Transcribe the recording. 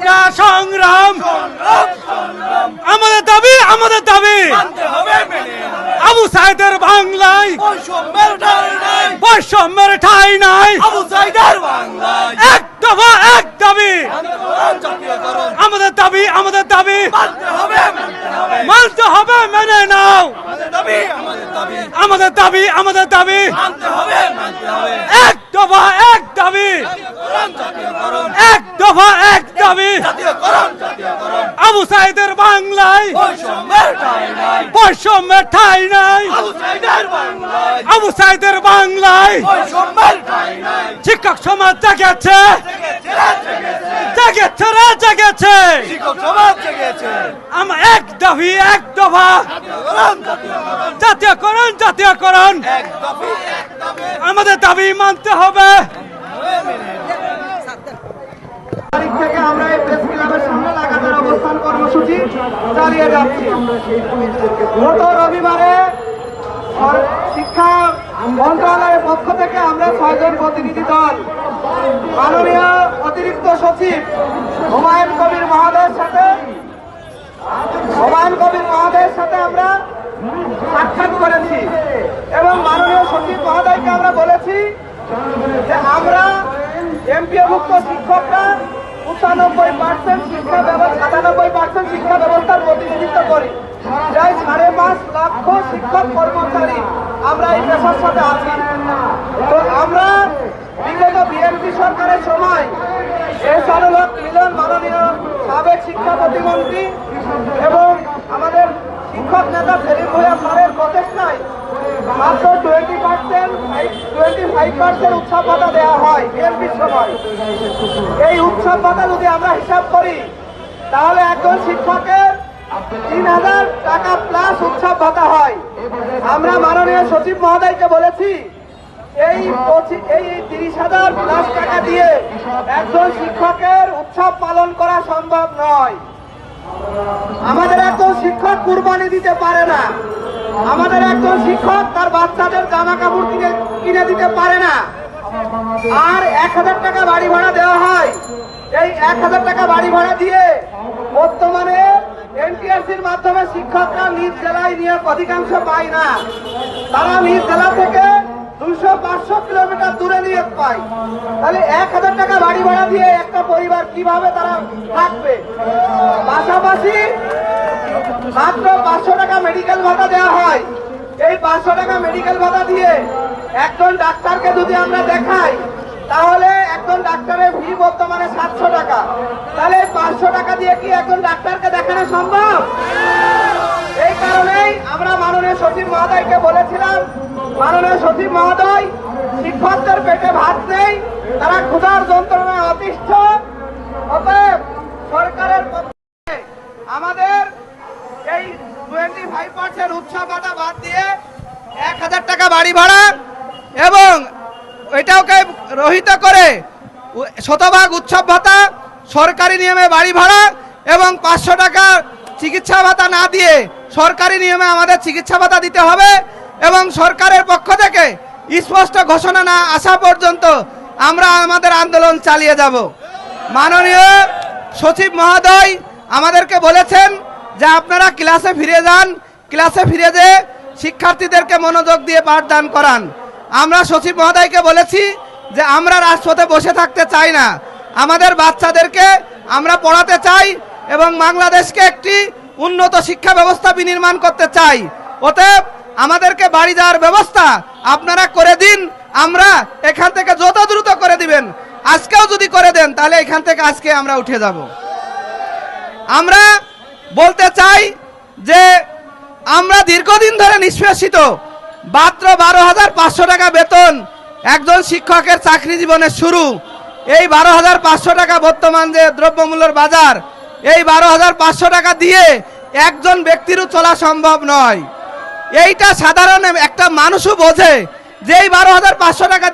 না সংগ্রাম। আমাদের দাবি আমাদের দাবি। আবু সাইদের বাংলায়। বৈষম্যের ঠাই নাই। এক দফা এক দাবি। আমাদের দাবি আমাদের দাবি। মানতে হবে, মেনে নাও। আমাদের দাবি আমাদের দাবি। এক দফা এক দাবি এক দফা এক দাবি আবু সাইদের বৈষম্যের ঠাই নাই। আবু সাইদের বাংলায়। শিক্ষক সমাজ জাগেছে। জাগেছে রে, জাগেছে। আমার এক দাবি, এক দফা। জাতীয়করণ জাতীয়করণ। আমাদের দাবি মানতে হবে। আমরা কর্মসূচি চালিয়ে যাচ্ছি। গত রবিবারে শিক্ষা মন্ত্রণালয়ের পক্ষ থেকে আমরা ছয়জন প্রতিনিধি দল, মাননীয় অতিরিক্ত সচিব হুমায়ুন কবির মহোদয়ের সাথে, হুমায়ুন কবির মহোদয়ের সাথে আমরা সাক্ষাৎ করেছি এবং মাননীয় সচিব মহোদয়কে আমরা বলেছি যে আমরা এমপিওভুক্ত শিক্ষকরা পঁচানব্বই পার্সেন্ট শিক্ষা ব্যবস্থা, সাতানব্বই পার্সেন্ট শিক্ষা ব্যবস্থার প্রতিনিধিত্ব করি। প্রায় সাড়ে পাঁচ লক্ষ শিক্ষক কর্মচারী আমরা এই পেশার সাথে আছি। তো আমরা বিগত বিএনপি সরকারের সময় এছাড়াও মিলন মাননীয় সাবেক শিক্ষা প্রতিমন্ত্রী এবং আমাদের শিক্ষক নেতা সেলিম ভূয়া স্যারের প্রচেষ্টায় মাত্র twenty percent twenty five percent উৎসব ভাতা দেওয়া হয় বিএনপির সময়। এই উৎসব ভাতা যদি আমরা হিসাব করি, তাহলে একজন শিক্ষকের তিন হাজার টাকা প্লাস উৎসব ভাতা হয়। আমরা মাননীয় সচিব মহোদয়কে বলেছি, এই এই তিরিশ হাজার প্লাস টাকা দিয়ে একজন শিক্ষকের উৎসব পালন করা সম্ভব নয়। আমাদের একজন শিক্ষক কুরবানি দিতে পারে না। আমাদের একজন শিক্ষক তার বাচ্চাদের জামা কাপড় কিনে কিনে দিতে পারে না। আর এক হাজার টাকা বাড়ি ভাড়া দেওয়া হয়। এই এক হাজার টাকা বাড়ি ভাড়া দিয়ে বর্তমানে এনটিআরসির মাধ্যমে শিক্ষকরা নিজ জেলায় নিয়োগ অধিকাংশ পায় না। তারা নিজ জেলা থেকে দুশো পাঁচশো কিলোমিটার দূরে নিয়ে পায়। তাহলে এক হাজার টাকা বাড়ি ভাড়া দিয়ে একটা পরিবার কীভাবে তারা থাকবে? পাশাপাশি মাত্র পাঁচশো টাকা মেডিকেল ভাতা দেওয়া হয়। এই পাঁচশো টাকা মেডিকেল ভাতা দিয়ে একজন ডাক্তারকে যদি আমরা দেখাই, তাহলে একজন ডাক্তারের ফি বর্তমানে সাতশো টাকা। তাহলে পাঁচশো টাকা দিয়ে কি একজন ডাক্তারকে দেখানো সম্ভব? এই কারণেই আমরা মাননীয় সচিব মহোদয়কে বলেছিলাম, মাননীয় সচিব মহোদয়, শিক্ষকদের পেটে ভাত নেই, তারা ক্ষুধার যন্ত্রণায় অতিষ্ঠ অতএব সরকারের পক্ষে আমাদের এই টোয়েন্টি ফাইভ পার্সেন্ট উৎসব ভাতা বাদ দিয়ে এক হাজার টাকা বাড়ি ভাড়া এবং এটাকে রহিত করে শতভাগ উৎসব ভাতা, সরকারি নিয়মে বাড়ি ভাড়া এবং পাঁচশো টাকা চিকিৎসা ভাতা না দিয়ে সরকারি নিয়মে আমাদের চিকিৎসা ভাতা দিতে হবে এবং সরকারের পক্ষ থেকে স্পষ্ট ঘোষণা না আসা পর্যন্ত আমরা আমাদের আন্দোলন চালিয়ে যাব। মাননীয় সচিব মহোদয় আমাদেরকে বলেছেন যে আপনারা ক্লাসে ফিরে যান, ক্লাসে ফিরে যেয়ে শিক্ষার্থীদেরকে মনোযোগ দিয়ে পাঠদান করান। আমরা সচিব মহোদয়কে বলেছি যে আমরা রাজপথে বসে থাকতে চাই না। আমাদের বাচ্চাদেরকে আমরা পড়াতে চাই এবং বাংলাদেশকে একটি উন্নত শিক্ষা ব্যবস্থা বিনির্মাণ করতে চাই। অতএব আমাদেরকে বাড়ি যাওয়ার ব্যবস্থা আপনারা করে দিন, আমরা এখান থেকে যত দ্রুত করে দিবেন, আজকেও যদি করে দেন, তাহলে এখান থেকে আজকে আমরা উঠে যাব। আমরা বলতে চাই যে আমরা দীর্ঘদিন ধরে নিষ্পেষিত। মাত্র বারো হাজার পাঁচশো টাকা বেতন একজন শিক্ষকের চাকরি জীবনের শুরু। এই বারো হাজার পাঁচশো টাকা বর্তমান যে দ্রব্যমূল্যের বাজার, এই বারো হাজার পাঁচশো টাকা দিয়ে একজন ব্যক্তিরও চলা সম্ভব নয়। এইটা সাধারণ একটা মানুষও বোঝে যে এই বারো হাজার পাঁচশো টাকা